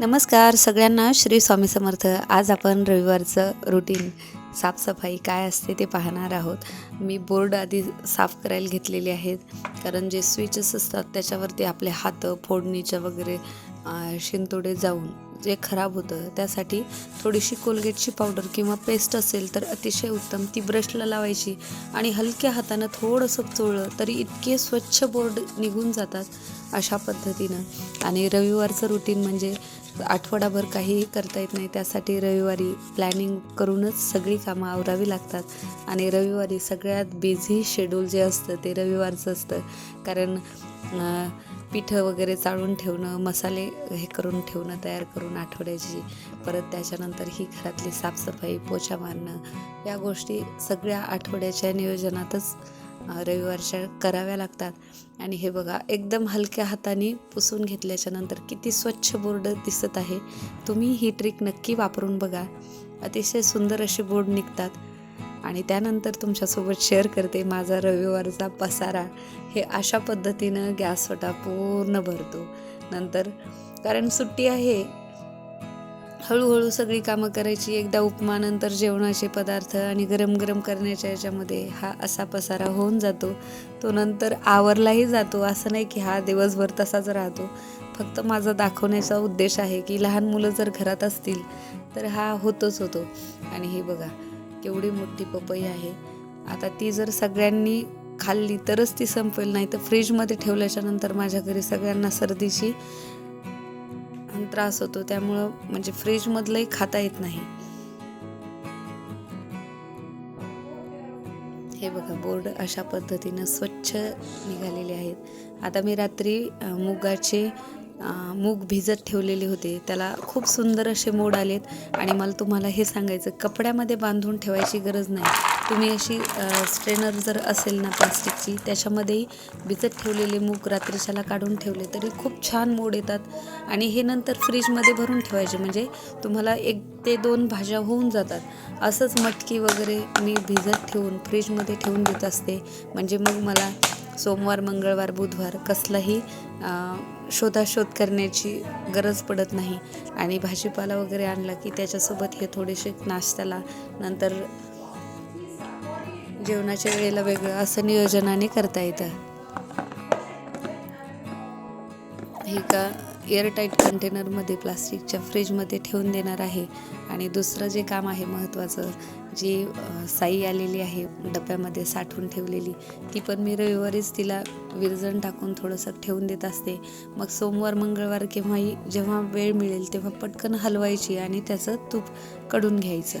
नमस्कार सगळ्यांना श्री स्वामी समर्थ. आज आपण रविवारचं रुटीन साफसफाई काय असते ते पाहणार आहोत. मी बोर्ड आधी साफ करायला घेतलेले आहेत. कारण जे स्विचेस असतात त्याच्यावरती आपले हात फोडणीच्या वगैरे शिंतोडे जाऊन जे खराब होतं त्यासाठी थोडीशी कोलगेटची पावडर किंवा पेस्ट असेल तर अतिशय उत्तम. ती ब्रशला लावायची आणि हलक्या हातानं थोडंसं चोळलं तरी इतके स्वच्छ बोर्ड निघून जातात अशा पद्धतीनं. आणि रविवारचं रुटीन म्हणजे आठवडाभर काहीही करता येत नाही त्यासाठी रविवारी प्लॅनिंग करूनच सगळी कामं आवरावी लागतात. आणि रविवारी सगळ्यात बिझी शेड्यूल जे असतं ते रविवारचं असतं. कारण पिठं वगैरे चाळून ठेवणं मसाले हे करून ठेवणं तयार करून आठवड्याची परत त्याच्यानंतर ही घरातली साफसफाई पोछा मारणं या गोष्टी सगळ्या आठवड्याच्या नियोजनातच रविवारच्या कराव्या लागतात. आणि हे बघा एकदम हलक्या हाताने पुसून घेतल्याच्या नंतर किती स्वच्छ बोर्ड दिसत आहे. तुम्ही ही ट्रिक नक्की वापरून बघा. अतिशय सुंदर असे बोर्ड निघतात. आणि त्यानंतर तुमच्यासोबत शेअर करते माझा रविवारचा पसारा. हे अशा पद्धतीनं गॅस वटा पूर्ण भरतो. नंतर कारण सुट्टी आहे हळूहळू सगळी कामं करायची एकदा उपमा नंतर जेवणाचे पदार्थ आणि गरम गरम करण्याच्या याच्यामध्ये हा असा पसारा होऊन जातो. तो नंतर आवरलाही जातो. असं नाही की हा दिवसभर तसाच राहतो. फक्त माझा दाखवण्याचा उद्देश आहे की लहान मुलं जर घरात असतील तर हा होतोच होतो. आणि हे बघा केवढी मोठी पपई आहे. आता ती जर सगळ्यांनी खाल्ली तरच ती संपेल नाही तर फ्रीजमध्ये ठेवल्याच्या नंतर माझ्या घरी सगळ्यांना सर्दीची त्रास होतो. त्यामुळं म्हणजे फ्रीजमधलंही खाता येत नाही. हे बघा बोर्ड अशा पद्धतीनं स्वच्छ निघालेले आहेत. आता मी रात्री मुगाचे मूग भिजत ठेवलेले होते. त्याला खूप सुंदर असे मोड आलेत आणि मला तुम्हाला हे सांगायचं कपड्यामध्ये बांधून ठेवायची गरज नाही. तुम्ही अशी स्ट्रेनर जर असेल ना प्लास्टिकची त्याच्यामध्येही भिजत ठेवलेले मूग रात्रीच्याला काढून ठेवले तरी खूप छान मोड येतात. आणि हे नंतर फ्रीजमध्ये भरून ठेवायचे म्हणजे तुम्हाला एक ते दोन भाज्या होऊन जातात. असंच मटकी वगैरे मी भिजत ठेवून फ्रीजमध्ये ठेवून देत असते. म्हणजे मग मला सोमवार मंगळवार बुधवार कसलाही शोधाशोध करण्याची गरज पडत नाही. आणि भाजीपाला वगैरे आणला की त्याच्यासोबत हे थोडेसे नाश्त्याला नंतर जेवणाच्या वेळेला वेगळं असं नियोजनाने करता येतं. हे का एअरटाईट कंटेनरमध्ये प्लास्टिकच्या फ्रीजमध्ये ठेवून देणार आहे. आणि दुसरं जे काम आहे महत्त्वाचं जी साई आलेली आहे डब्यामध्ये साठवून ठेवलेली ती पण मी रविवारीच तिला विरजण टाकून थोडंसं ठेवून देत असते. मग सोमवार मंगळवार केव्हाही जेव्हा वेळ मिळेल तेव्हा पटकन हलवायची आणि त्याचं तूपकडून घ्यायचं.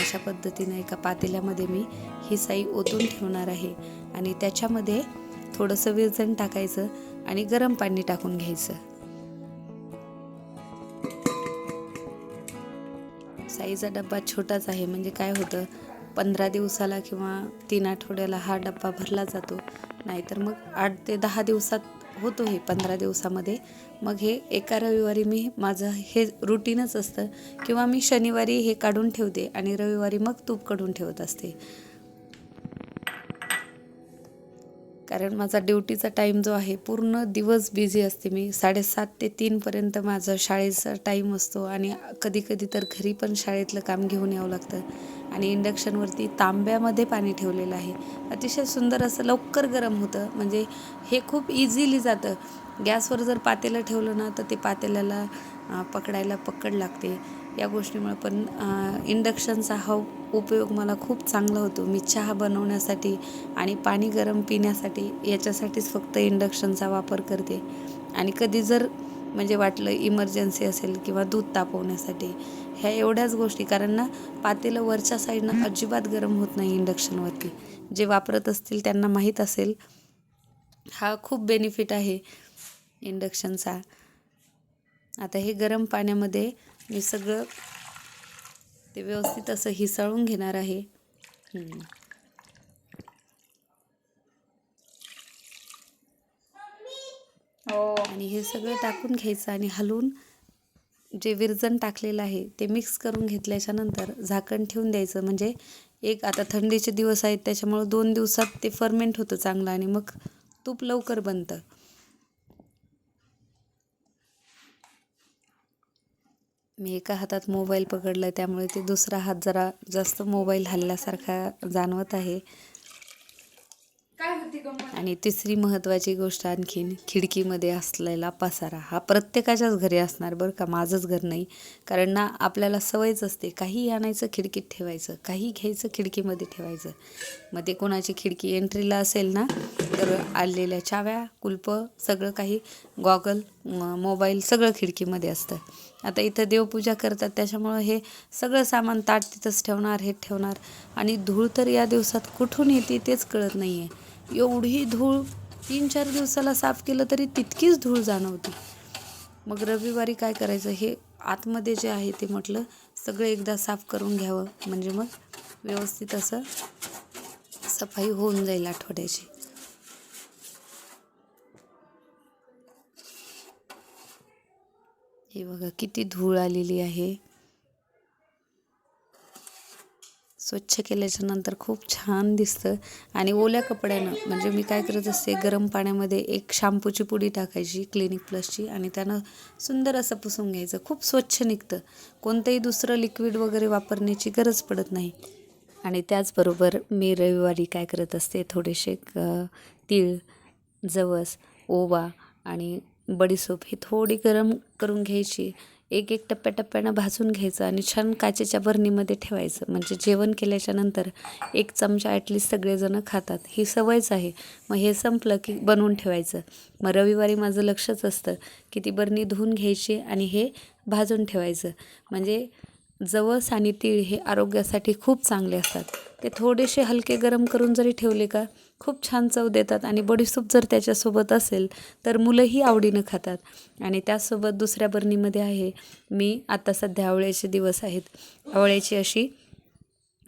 अशा पद्धतीनं एका पातेल्यामध्ये मी ही साई ओतून ठेवणार आहे आणि त्याच्यामध्ये थोडंसं विरजण टाकायचं आणि गरम पाणी टाकून घ्यायचं. साईचा डब्बा छोटाच आहे. म्हणजे काय होतं पंधरा दिवसाला किंवा तीन आठवड्याला हा डब्बा भरला जातो. नाहीतर मग आठ ते दहा दिवसात होतो हे पंधरा दिवसामध्ये. मग हे एका रविवारी मी माझं हे रुटीनच असतं. किंवा मी शनिवारी हे काढून ठेवते आणि रविवारी मग तूप काढून ठेवत असते. कारण माझा ड्युटीचा टाईम जो आहे पूर्ण दिवस बिझी असते मी. साडेसात ते तीनपर्यंत माझं शाळेचा टाईम असतो आणि कधी कधी तर घरी पण शाळेतलं काम घेऊन यावं लागतं. आणि इंडक्शनवरती तांब्यामध्ये पाणी ठेवलेलं आहे. अतिशय सुंदर असं लवकर गरम होतं. म्हणजे हे खूप इझिली जातं. गॅसवर जर पातेलं ठेवलं ना तर ते पातेल्याला पकडायला पकड लागते. या गोष्टीमुळे पण इंडक्शनचा हा उपयोग मला खूप चांगला होतो. मी चहा बनवण्यासाठी आणि पाणी गरम पिण्यासाठी याच्यासाठीच फक्त इंडक्शनचा वापर करते. आणि कधी जर म्हणजे वाटलं इमर्जन्सी असेल किंवा दूध तापवण्यासाठी ह्या एवढ्याच गोष्टी. कारण ना पातेलं वरच्या साईडनं अजिबात गरम होत नाही इंडक्शनवरती जे वापरत असतील त्यांना माहीत असेल हा खूप बेनिफिट आहे इंडक्शनचा आता हे गरम पाण्यामध्ये मी सगळं ते व्यवस्थित असं हिसाळून घेणार आहे. आणि हे सगळं टाकून घ्यायचं आणि हलवून जे विरजण टाकलेलं आहे ते मिक्स करून घेतल्याच्या नंतर झाकण ठेवून द्यायचं. म्हणजे एक आता थंडीचे दिवस आहेत त्याच्यामुळं दोन दिवसात ते फर्मेंट होतं चांगलं आणि मग तूप लवकर बनतं. मी एका हातात मोबाईल पकडला आहे त्यामुळे ते दुसरा हात जरा जास्त मोबाईल हल्ल्यासारखा जाणवत आहे. आणि तिसरी महत्त्वाची गोष्ट आणखीन खिडकीमध्ये असलेला पसारा. हा प्रत्येकाच्याच घरी असणार बरं का? माझंच घर नाही. कारण ना आपल्याला सवयच असते. काही आणायचं खिडकीत ठेवायचं काही घ्यायचं खिडकीमध्ये ठेवायचं. मग ते कोणाची खिडकी एंट्रीला असेल ना तर आलेल्या चाव्या कुलपं सगळं काही गॉगल मोबाईल सगळं खिडकीमध्ये असतं. आता इथं देवपूजा करतात त्याच्यामुळं हे सगळं सामान ताट तिथंच ठेवणार हे ठेवणार. आणि धूळ तर या दिवसात कुठून येते तेच कळत नाही आहे एवढी धूळ तीन चार दिवसाला साफ केलं तरी तितकीच धूळ जाणवती. मग रविवारी काय करायचं? हे आतमध्ये जे आहे ते म्हटलं सगळं एकदा साफ करून घ्यावं. म्हणजे मग व्यवस्थित असं सफाई होऊन जाईल आठवड्याची. हे बघा किती धूळ आलेली आहे. स्वच्छ केल्याच्यानंतर खूप छान दिसतं. आणि ओल्या कपड्यानं म्हणजे मी काय करत असते गरम पाण्यामध्ये एक शॅम्पूची पुडी टाकायची क्लिनिक प्लसची आणि त्यानं सुंदर असं पुसून घ्यायचं. खूप स्वच्छ निघतं. कोणतंही दुसरं लिक्विड वगैरे वापरण्याची गरज पडत नाही. आणि त्याचबरोबर मी रविवारी काय करत असते थोडेसे क तीळ जवस ओवा आणि बडीसोप ही थोडी गरम करून घ्यायची. एक एक टप्प्याटप्प्यानं भाजून घ्यायचं आणि छान काचेच्या बरणीमध्ये ठेवायचं. म्हणजे जेवण केल्याच्यानंतर एक चमचा ॲटलीस्ट सगळेजणं खातात. ही सवयच आहे. मग हे संपलं की बनवून ठेवायचं. मग रविवारी माझं लक्षच असतं की ती बरणी धुवून घ्यायची आणि हे भाजून ठेवायचं. म्हणजे जवस आणि तीळ हे आरोग्यासाठी खूप चांगले असतात. ते थोडेसे हलके गरम करून जरी ठेवले का खूप छान चव देतात. आणि बडीसूप जर त्याच्यासोबत असेल तर मुलंही आवडीनं खातात. आणि त्यासोबत दुसऱ्या बरणीमध्ये आहे मी आता सध्या आवळ्याचे दिवस आहेत. आवळ्याची अशी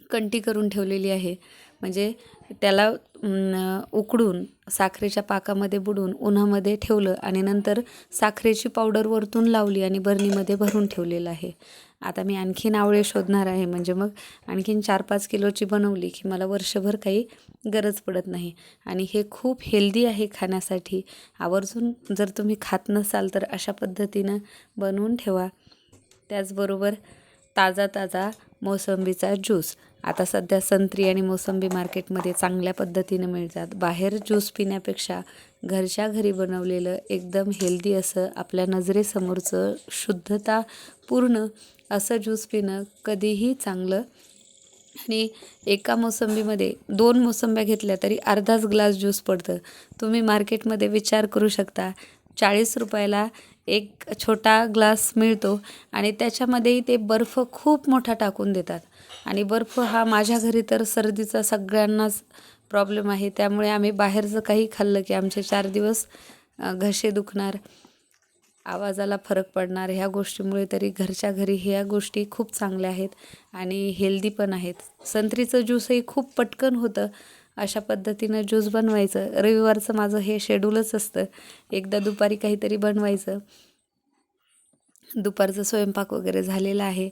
कंटी करून ठेवलेली आहे. म्हणजे त्याला उकडून साखरेच्या पाकामध्ये बुडून उन्हामध्ये ठेवलं आणि नंतर साखरेची पावडर वरतून लावली आणि बरणीमध्ये भरून ठेवलेलं आहे. आता मी आणखीन आवळे शोधणार आहे. म्हणजे मग आणखीन चार पाच किलोची बनवली की मला वर्षभर काही गरज पडत नाही. आणि हे खूप हेल्दी आहे खाण्यासाठी. आवर्जून जर तुम्ही खात नसाल तर अशा पद्धतीनं बनवून ठेवा. त्याचबरोबर ताजा ताजा मोसंबीचा ज्यूस. आता सध्या संत्री आणि मोसंबी मार्केटमध्ये चांगल्या पद्धतीनं मिळतात. बाहेर ज्यूस पिण्यापेक्षा घरच्या घरी बनवलेलं एकदम हेल्दी असं आपल्या नजरेसमोरचं शुद्धता पूर्ण असं ज्यूस पिणं कधीही चांगलं. आणि एका मोसंबीमध्ये दोन मोसंब्या घेतल्या तरी अर्धाच ग्लास ज्यूस पडतं. तुम्ही मार्केटमध्ये विचार करू शकता. चाळीस रुपयाला एक छोटा ग्लास मिळतो आणि त्याच्यामध्येही ते बर्फ खूप मोठा टाकून देतात. आणि बर्फ हा माझ्या घरी तर सर्दीचा सगळ्यांनाच प्रॉब्लेम आहे. त्यामुळे आम्ही बाहेरचं काही खाल्लं की आमचे चार दिवस घसे दुखणार आवाजाला फरक पडणार ह्या गोष्टीमुळे तरी घरच्या घरी ह्या गोष्टी खूप चांगल्या आहेत आणि हेल्दी पण आहेत. संत्रीचं ज्यूसही खूप पटकन होतं. अशा पद्धतीनं ज्यूस बनवायचं. रविवारचं माझं हे शेड्यूलच असतं. एकदा दुपारी काहीतरी बनवायचं. दुपारचं स्वयंपाक वगैरे झालेला आहे.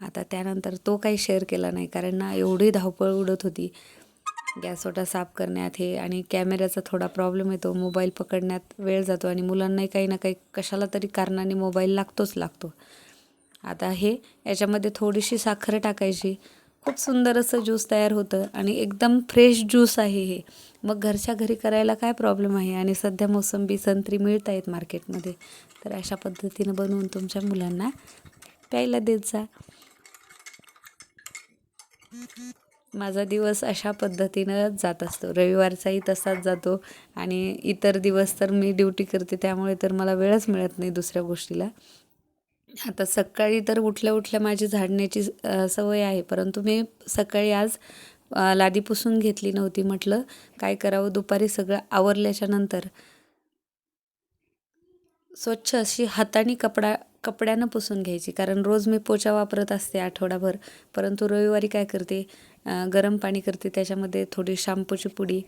आता त्यानंतर तो काही शेअर केला नाही कारण ना एवढी धावपळ उडत होती. गॅसवटा साफ करण्यात हे आणि कॅमेऱ्याचा थोडा प्रॉब्लेम येतो. मोबाईल पकडण्यात वेळ जातो आणि मुलांनाही काही ना काही कशाला तरी कारणाने मोबाईल लागतोच लागतो. आता हे याच्यामध्ये थोडीशी साखर टाकायची. खूप सुंदर असं ज्यूस तयार होतं आणि एकदम फ्रेश ज्यूस आहे हे. मग घरच्या घरी करायला काय प्रॉब्लेम आहे? आणि सध्या मोसंबी संत्री मिळत आहेत मार्केटमध्ये तर अशा पद्धतीनं बनवून तुमच्या मुलांना प्यायला देत जा. माझा दिवस अशा पद्धतीनं जात असतो. रविवारचाही तसाच जातो आणि इतर दिवस तर मी ड्युटी करते त्यामुळे तर मला वेळच मिळत नाही दुसऱ्या गोष्टीला. आता सकाळी तर उठल्या उठल्या माझी झाडण्याची सवय आहे. परंतु मी सकाळी आज लादी पुसून घेतली नव्हती. म्हटलं काय करावं? दुपारी सगळं आवरल्याच्या नंतर. स्वच्छ अशी हाताने कपडा कपड्यानं पुसून घ्यायची. कारण रोज मी पोचा वापरत असते आठवडाभर. परंतु रविवारी काय करते? गरम पाणी करते. त्याच्यामध्ये थोडी शॅम्पूची पुडी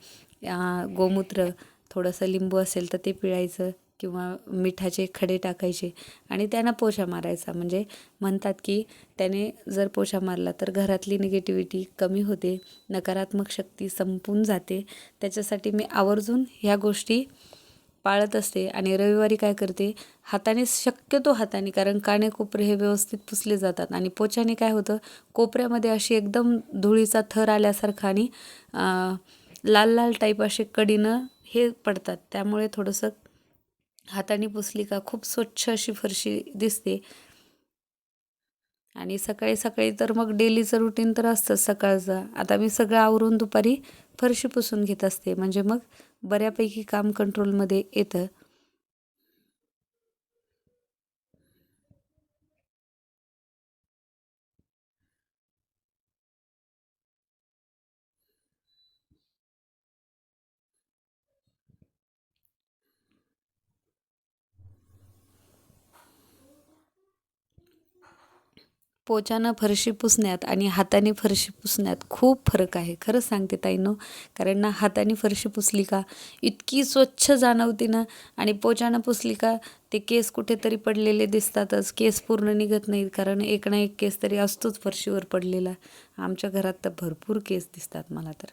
गोमूत्र थोडंसं लिंबू असेल तर ते पिळायचं. किंवा मिठाचे खडे टाकायचे आणि त्यांना पोछा मारायचा. म्हणजे म्हणतात की त्याने जर पोछा मारला तर घरातली निगेटिव्हिटी कमी होते नकारात्मक शक्ती संपून जाते. त्याच्यासाठी मी आवर्जून ह्या गोष्टी पाळत असते आणि रविवारी काय करते हाताने शक्यतो हाताने कारण काणे कोपरे हे व्यवस्थित पुसले जातात आणि पोछाने काय होतं कोपऱ्यामध्ये अशी एकदम धुळीचा थर आल्यासारखा आणि लाल लाल टाईप असे कडीनं हे पडतात. त्यामुळे थोडंसं हाताने पुसली का खूप स्वच्छ अशी फरशी दिसते. आणि सकाळी सकाळी तर मग डेलीचं रुटीन तर असतंच सकाळचं. आता मी सगळं आवरून दुपारी फरशी पुसून घेत असते. म्हणजे मग बऱ्यापैकी काम कंट्रोलमध्ये येतं. पोचानं फरशी पुसण्यात आणि हाताने फरशी पुसण्यात खूप फरक आहे. खरंच सांगते ताईनो कारण ना हाताने फरशी पुसली का इतकी स्वच्छ जाणवते ना आणि पोचानं पुसली का ते केस कुठेतरी पडलेले दिसतातच. केस पूर्ण निघत नाहीत कारण एक ना एक केस तरी असतोच फरशीवर पडलेला. आमच्या घरात तर भरपूर केस दिसतात मला तर.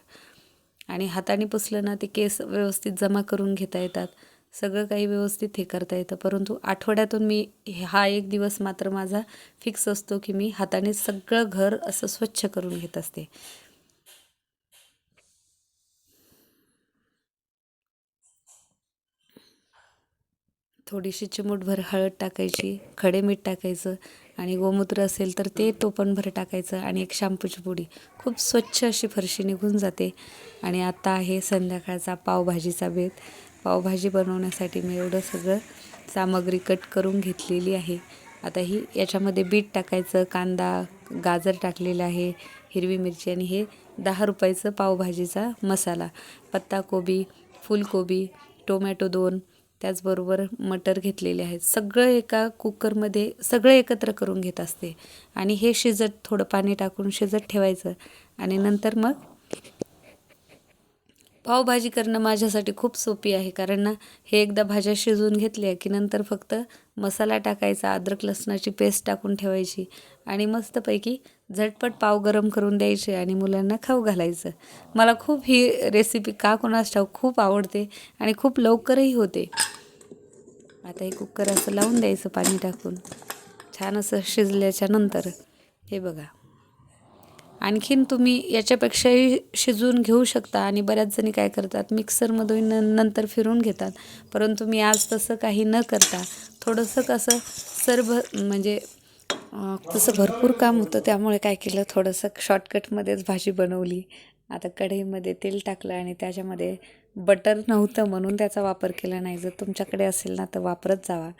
आणि हाताने पुसलं ना ते केस व्यवस्थित जमा करून घेता येतात. सगळं काही व्यवस्थित हे करता येतं. परंतु आठवड्यातून मी हा एक दिवस मात्र माझा फिक्स असतो की मी हाताने सगळं घर असं स्वच्छ करून घेत असते. थोडीशी चिमूटभर हळद टाकायची खडे मीठ टाकायचं आणि गोमूत्र असेल तर ते टोपणभर टाकायचं आणि एक शॅम्पूची पुडी. खूप स्वच्छ अशी फरशी निघून जाते. आणि आता आहे संध्याकाळचा पावभाजीचा बेत पावभाजी बनवण्यासाठी मी एवढं सगळं सामग्री कट करून घेतलेली आहे. आता ही याच्यामध्ये बीट टाकायचं कांदा गाजर टाकलेलं आहे हिरवी मिरची आणि हे दहा रुपयाचं पावभाजीचा मसाला. पत्ताकोबी फुलकोबी टोमॅटो दोन त्याचबरोबर मटर घेतलेले आहेत. सगळं एका कुकरमध्ये सगळं एकत्र करून घेत असते. आणि हे शिजत थोडं पाणी टाकून शिजत ठेवायचं आणि नंतर मग पावभाजी करणं माझ्यासाठी खूप सोपी आहे. कारण ना हे एकदा भाज्या शिजवून घेतल्या की नंतर फक्त मसाला टाकायचा अद्रक लसणाची पेस्ट टाकून ठेवायची आणि मस्तपैकी झटपट पाव गरम करून द्यायचे आणि मुलांना खाऊ घालायचं. मला खूप ही रेसिपी का कोणास ठाऊ खूप आवडते आणि खूप लवकरही होते. आता हे कुकर असं लावून द्यायचं पाणी टाकून. छान असं शिजल्याच्या नंतर. हे बघा. आणखीन तुम्ही याच्यापेक्षाही शिजवून घेऊ शकता आणि बऱ्याच जणी काय करतात मिक्सरमधून न नंतर फिरून घेतात. परंतु मी आज तसं काही न करता थोडंसं कसं सर्व म्हणजे तसं भरपूर काम होतं त्यामुळे काय केलं थोडंसं शॉर्टकटमध्येच भाजी बनवली. आता कढईमध्ये तेल टाकलं आणि त्याच्यामध्ये बटर नव्हतं म्हणून त्याचा वापर केला नाही. जर तुमच्याकडे असेल ना तर वापरत जावा.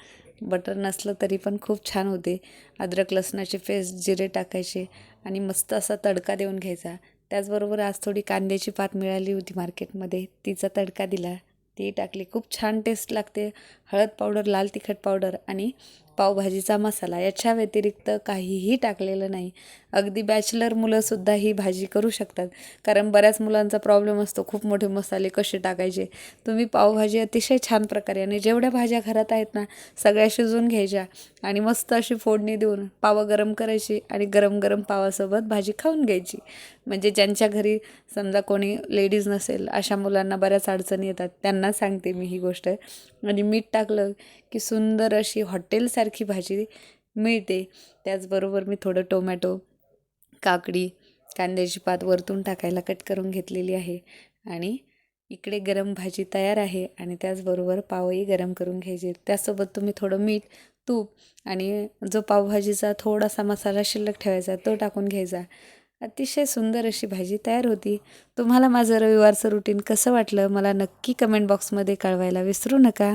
बटर नसलं तरी पण खूप छान होते. अद्रक लसणाची पेस्ट जिरे टाकायचे. आणि मस्त असा तडका देऊन घ्यायचा. त्याचबरोबर आज थोडी कांद्याची पात मिळाली होती मार्केटमध्ये. तिचा तडका दिला. ती टाकली. खूप छान टेस्ट लागते. हळद पावडर लाल तिखट पावडर आणि पावभाजीचा मसाला याच्या व्यतिरिक्त काहीही टाकलेलं नाही. अगदी बॅचलर मुलंसुद्धा ही भाजी करू शकतात. कारण बऱ्याच मुलांचा प्रॉब्लेम असतो खूप मोठे मसाले कसे टाकायचे. तुम्ही पावभाजी अतिशय छान प्रकारे आणि जेवढ्या भाज्या घरात आहेत ना सगळ्या शिजवून घ्यायच्या आणि मस्त अशी फोडणी देऊन पावं गरम करायची आणि गरम गरम पावासोबत भाजी खाऊन घ्यायची. म्हणजे ज्यांच्या घरी समजा कोणी लेडीज नसेल अशा मुलांना बऱ्याच अडचणी येतात. त्यांना सांगते मी ही गोष्ट. आणि मीठ टाकलं की सुंदर अशी हॉटेलसारखी भाजी मिळते. त्याचबरोबर मी थोडं टोमॅटो काकडी कांद्याची पात वरतून टाकायला कट करून घेतलेली आहे. आणि इकडे गरम भाजी तयार आहे आणि त्याचबरोबर पावही गरम करून घ्यायचे. त्यासोबत तुम्ही थोडं मीठ तूप आणि जो पावभाजीचा थोडासा मसाला शिल्लक ठेवायचा तो टाकून घ्यायचा. अतिशय सुंदर अशी भाजी तयार होती. तुम्हाला माझं रविवारचं रुटीन कसं वाटलं? मला नक्की कमेंट बॉक्समध्ये कळवायला विसरू नका.